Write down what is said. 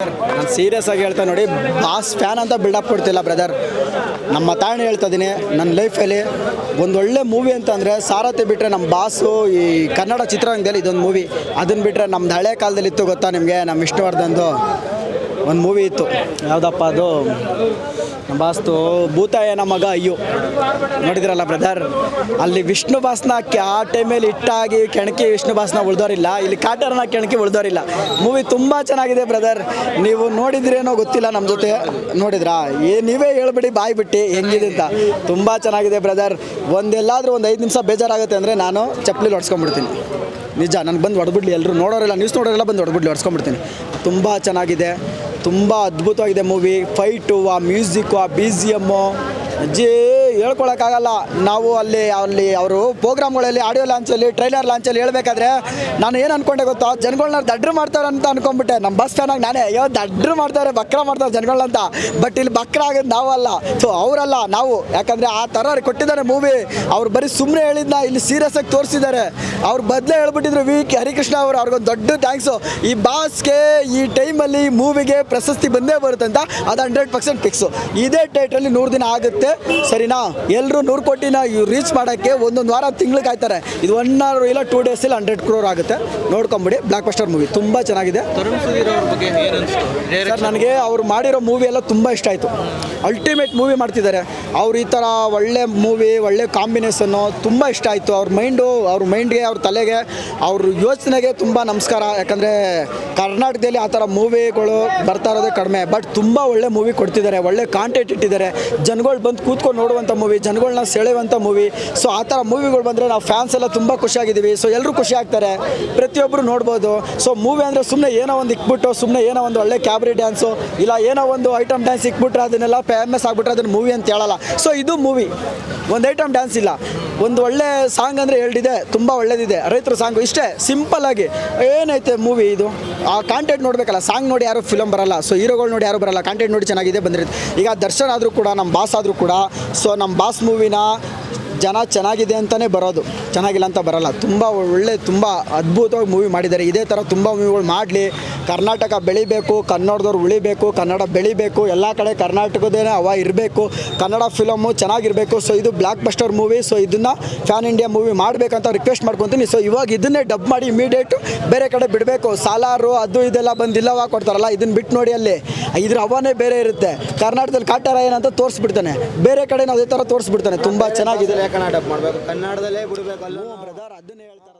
ನಾನು ಸೀರಿಯಸ್ ಆಗಿ ಹೇಳ್ತಾ ನೋಡಿ ಬಾಸ್ ಫ್ಯಾನ್ ಅಂತ ಬಿಲ್ಡಪ್ ಕೊಡ್ತಿಲ್ಲ ಬ್ರದರ್ ನಮ್ಮ ತಾಣ ಹೇಳ್ತಾ ಇದ್ದೀನಿ ನನ್ನ ಲೈಫಲ್ಲಿ ಒಂದು ಒಳ್ಳೆ ಮೂವಿ ಅಂತ ಅಂದರೆ ಸಾರಥಿ ಬಿಟ್ಟರೆ ನಮ್ಮ ಬಾಸು ಈ ಕನ್ನಡ ಚಿತ್ರರಂಗದಲ್ಲಿ ಇದೊಂದು ಮೂವಿ ಅದನ್ನು ಬಿಟ್ಟರೆ ನಮ್ದು ಹಳೆ ಕಾಲದಲ್ಲಿ ಇತ್ತು ಗೊತ್ತಾ ನಿಮಗೆ ನಮ್ಮ ವಿಷ್ಣುವರ್ಧನ್ದು? ಒಂದು ಮೂವಿ ಇತ್ತು. ಯಾವುದಪ್ಪ ಅದು? ನಮ್ಮ ಬಾಸ್ತು, ಭೂತಾಯನ ಮಗ ಅಯ್ಯೋ. ನೋಡಿದ್ರಲ್ಲ ಬ್ರದರ್ ಅಲ್ಲಿ ವಿಷ್ಣು ಬಾಸ್ನ ಆ ಟೈಮಲ್ಲಿ ಇಟ್ಟಾಗಿ ಕೆಣಕಿ ವಿಷ್ಣು ಬಾಸ್ನ ಉಳ್ದೋರಿಲ್ಲ. ಇಲ್ಲಿ ಕಾಟರ್ನ ಕೆಣಕಿ ಉಳ್ದೋರಿಲ್ಲ. ಮೂವಿ ತುಂಬ ಚೆನ್ನಾಗಿದೆ ಬ್ರದರ್ ನೀವು ನೋಡಿದ್ರೇನೋ ಗೊತ್ತಿಲ್ಲ ನಮ್ಮ ಜೊತೆ. ನೋಡಿದ್ರಾ? ಏ, ನೀವೇ ಹೇಳ್ಬಿಡಿ, ಬಾಯ್ ಬಿಟ್ಟು. ಹೆಂಗಿದೆ ಅಂತ. ತುಂಬ ಚೆನ್ನಾಗಿದೆ ಬ್ರದರ್ ಒಂದೆಲ್ಲಾದರೂ ಒಂದು ಐದು ನಿಮಿಷ ಬೇಜಾರಾಗುತ್ತೆ ಅಂದರೆ ನಾನು ಚಪ್ಪಲಿ ಹೊಡ್ಸ್ಕೊಂಡ್ಬಿಡ್ತೀನಿ ನಿಜ, ನನಗೆ ಬಂದು ಹೊಡೆದ್ಬಿಡ್ಲಿ ಎಲ್ಲರೂ ನೋಡೋರೆಲ್ಲ ನ್ಯೂಸ್ ನೋಡೋರೆಲ್ಲ ಬಂದು ಹೊಡೆದ್ಬಿಡ್ಲಿ ಹೊಡ್ಸ್ಕೊಂಡ್ಬಿಡ್ತೀನಿ ತುಂಬ ಚೆನ್ನಾಗಿದೆ. ತುಂಬ ಅದ್ಭುತವಾಗಿದೆ ಮೂವಿ ಫೈಟು ಆ ಮ್ಯೂಸಿಕ್ಕು ಆ ಬಿ ಜಿ ಎಮ್ಮು ಅಜ್ಜಿ ಹೇಳ್ಕೊಳಕ್ಕಾಗಲ್ಲ. ನಾವು ಅಲ್ಲಿ ಅಲ್ಲಿ ಅವರು ಪ್ರೋಗ್ರಾಮ್ಗಳಲ್ಲಿ ಆಡಿಯೋ ಲಾಂಚಲ್ಲಿ ಟ್ರೈಲರ್ ಲಾಂಚಲ್ಲಿ ಹೇಳ್ಬೇಕಾದ್ರೆ ನಾನು ಏನು ಅನ್ಕೊಂಡೆ ಗೊತ್ತಾ? ಜನಗಳನ್ನ ದಡ್ರು ಮಾಡ್ತಾರೆ ಅಂತ ಅನ್ಕೊಂಡ್ಬಿಟ್ಟೆ ನಮ್ಮ ಬಸ್ ಫ್ಯಾನಾಗಿ ನಾನೇ, ಅಯ್ಯೋ, ದಡ್ರು ಮಾಡ್ತಾರೆ ಬಕ್ರ ಮಾಡ್ತಾರೆ ಜನಗಳಂತ ಬಟ್ ಇಲ್ಲಿ ಬಕ್ರ ಆಗೋದು ನಾವಲ್ಲ ಸೊ ಅವರಲ್ಲ ನಾವು. ಯಾಕಂದರೆ ಆ ಥರ ಕೊಟ್ಟಿದ್ದಾರೆ ಮೂವಿ ಅವ್ರು ಬರೀ ಸುಮ್ಮನೆ ಹೇಳಿದ್ನ ಇಲ್ಲಿ ಸೀರಿಯಸ್ ಆಗಿ ತೋರಿಸಿದ್ದಾರೆ. ಅವ್ರ ಬದಲೇ ಹೇಳ್ಬಿಟ್ಟಿದ್ರು ವಿ ಕೆ ಹರಿಕೃಷ್ಣ ಅವರು. ಅವ್ರಿಗೊಂದು ದೊಡ್ಡ ಥ್ಯಾಂಕ್ಸು ಈ ಬಾಸ್ಗೆ ಈ ಟೈಮಲ್ಲಿ ಮೂವಿಗೆ ಪ್ರಶಸ್ತಿ ಬಂದೇ ಬರುತ್ತೆ ಅಂತ ಅದು ಹಂಡ್ರೆಡ್ ಪರ್ಸೆಂಟ್ ಫಿಕ್ಸು ಇದೇ ಡೇಟಲ್ಲಿ ನೂರು ದಿನ ಆಗುತ್ತೆ. ಸರಿನಾ? ಎಲ್ಲರೂ ನೂರು ಕೋಟಿನ ರೀಚ್ ಮಾಡೋಕ್ಕೆ ಒಂದೊಂದು ವಾರ ತಿಂಗಳು ಕಾಯ್ತಾರೆ. ಇದು ಒನ್ ಅವರ್ ಇಲ್ಲ ಟೂ ಡೇಸಲ್ಲಿ ಹಂಡ್ರೆಡ್ ಕ್ರೋರ್ ಆಗುತ್ತೆ. ನೋಡ್ಕೊಂಬಿಡಿ ಬ್ಲಾಕ್ ಬಸ್ಟರ್ ಮೂವಿ ತುಂಬ ಚೆನ್ನಾಗಿದೆ. ಸರ್ ನನಗೆ ಅವ್ರು ಮಾಡಿರೋ ಮೂವಿ ಎಲ್ಲ ತುಂಬ ಇಷ್ಟ ಆಯಿತು. ಅಲ್ಟಿಮೇಟ್ ಮೂವಿ ಮಾಡ್ತಿದ್ದಾರೆ. ಅವ್ರು ಈ ಥರ ಒಳ್ಳೆ ಮೂವಿ ಒಳ್ಳೆ ಕಾಂಬಿನೇಷನ್ನು ತುಂಬ ಇಷ್ಟ ಆಯಿತು. ಅವ್ರ ಮೈಂಡು ಅವ್ರ ಮೈಂಡ್ಗೆ ಅವ್ರ ತಲೆಗೆ ಅವ್ರ ಯೋಚನೆಗೆ ತುಂಬ ನಮಸ್ಕಾರ. ಯಾಕಂದರೆ ಕರ್ನಾಟಕದಲ್ಲಿ ಆ ಥರ ಮೂವಿಗಳು ಬರ್ತಾ ಇರೋದೇ ಕಡಿಮೆ. ಬಟ್ ತುಂಬ ಒಳ್ಳೆ ಮೂವಿ ಕೊಡ್ತಿದ್ದಾರೆ. ಒಳ್ಳೆ ಕಾಂಟೆಂಟ್ ಇಟ್ಟಿದ್ದಾರೆ. ಜನಗಳು ಬಂದು ಕೂತ್ಕೊಂಡು ನೋಡುವಂಥ ಮೂವಿ ಜನಗಳನ್ನ ಸೆಳೆಯುವಂಥ ಮೂವಿ ಸೊ ಆ ಥರ ಮೂವಿಗಳು ಬಂದರೆ ನಾವು ಫ್ಯಾನ್ಸ್ ಎಲ್ಲ ತುಂಬ ಖುಷಿಯಾಗಿದ್ದೀವಿ. ಸೊ ಎಲ್ಲರೂ ಖುಷಿ ಆಗ್ತಾರೆ ಪ್ರತಿಯೊಬ್ಬರು ನೋಡ್ಬೋದು. ಸೊ ಮೂವಿ ಅಂದರೆ ಸುಮ್ಮನೆ ಏನೋ ಒಂದು ಇಕ್ಬಿಟ್ಟು ಸುಮ್ಮನೆ ಏನೋ ಒಂದು ಒಳ್ಳೆ ಕ್ಯಾಬ್ರಿ ಡ್ಯಾನ್ಸು ಇಲ್ಲ ಏನೋ ಒಂದು ಐಟಮ್ ಡ್ಯಾನ್ಸ್ ಇಕ್ಬಿಟ್ರೆ ಅದನ್ನೆಲ್ಲ ಫೇಮಸ್ ಆಗಿಬಿಟ್ರೆ ಅದನ್ನು ಮೂವಿ ಅಂತ ಹೇಳಲ್ಲ. ಸೊ ಇದು ಮೂವಿ ಒಂದು ಐಟಮ್ ಡ್ಯಾನ್ಸ್ ಇಲ್ಲ. ಒಂದು ಒಳ್ಳೆ ಸಾಂಗ್ ಅಂದರೆ ಹೇಳಿದೆ ತುಂಬ ಒಳ್ಳೇದಿದೆ. ರೈತರ ಸಾಂಗು ಇಷ್ಟೇ. ಸಿಂಪಲ್ ಆಗಿ. ಏನೈತೆ ಮೂವಿ ಇದು? ಆ ಕಾಂಟೆಂಟ್ ನೋಡಬೇಕಲ್ಲ. ಸಾಂಗ್ ನೋಡಿ ಯಾರು ಫಿಲಮ್ ಬರಲ್ಲ. ಸೊ ಹೀರೋಗಳು ನೋಡಿ ಯಾರು ಬರಲ್ಲ. ಕಾಂಟೆಂಟ್ ನೋಡಿ ಚೆನ್ನಾಗಿದೆ ಬಂದಿರುತ್ತೆ. ಈಗ ದರ್ಶನ್ ಆದರೂ ಕೂಡ ನಮ್ಮ ಬಾಸ್ ಆದರೂ ಕೂಡ ಸೊ ನಮ್ಮ ಬಾಸ್ ಮೂವಿನ ಜನ ಚೆನ್ನಾಗಿದೆ ಅಂತಲೇ ಬರೋದು. ಚೆನ್ನಾಗಿಲ್ಲ ಅಂತ ಬರಲ್ಲ. ತುಂಬ ಒಳ್ಳೆ, ತುಂಬ ಅದ್ಭುತವಾಗಿ ಮೂವಿ ಮಾಡಿದ್ದಾರೆ. ಇದೇ ಥರ ತುಂಬ ಮೂವಿಗಳು ಮಾಡಲಿ. ಕರ್ನಾಟಕ ಬೆಳಿಬೇಕು, ಕನ್ನಡದವ್ರು ಉಳಿಬೇಕು, ಕನ್ನಡ ಬೆಳಿಬೇಕು, ಎಲ್ಲ ಕಡೆ ಕರ್ನಾಟಕದೇ ಅವ ಇರಬೇಕು, ಕನ್ನಡ ಫಿಲಮು ಚೆನ್ನಾಗಿರಬೇಕು. ಸೊ ಇದು ಬ್ಲ್ಯಾಕ್ ಬಸ್ಟರ್ ಮೂವಿ ಸೊ ಇದನ್ನು ಫ್ಯಾನ್ ಇಂಡಿಯಾ ಮೂವಿ ಮಾಡಬೇಕಂತ ರಿಕ್ವೆಸ್ಟ್ ಮಾಡ್ಕೊತೀನಿ. ಸೊ ಇವಾಗ ಇದನ್ನೇ ಡಬ್ ಮಾಡಿ ಇಮಿಡಿಯೇಟ್ ಬೇರೆ ಕಡೆ ಬಿಡಬೇಕು. ಸಾಲಾರು, ಅದು ಇದೆಲ್ಲ ಬಂದು ಇಲ್ಲವಾ ಕೊಡ್ತಾರಲ್ಲ ಇದನ್ನು ಬಿಟ್ಟು ನೋಡಿ ಅಲ್ಲಿ. ಇದ್ರ ಹವಾನೇ ಬೇರೆ ಇರುತ್ತೆ. ಕರ್ನಾಟಕದಲ್ಲಿ ಕಾಟಾರ ಏನಂತ ತೋರಿಸ್ಬಿಡ್ತಾನೆ. ಬೇರೆ ಕಡೆ ನಾವು ಅದೇ ಥರ ತೋರಿಸ್ಬಿಡ್ತಾನೆ. ತುಂಬ ಚೆನ್ನಾಗಿದೆ. ಕನ್ನಡ ಮಾಡಬೇಕು. ಕನ್ನಡದಲ್ಲೇ ಬಿಡಬೇಕು ಅಲ್ಲ ಬ್ರದರ್ ಅದನ್ನ ಹೇಳ್ತಾ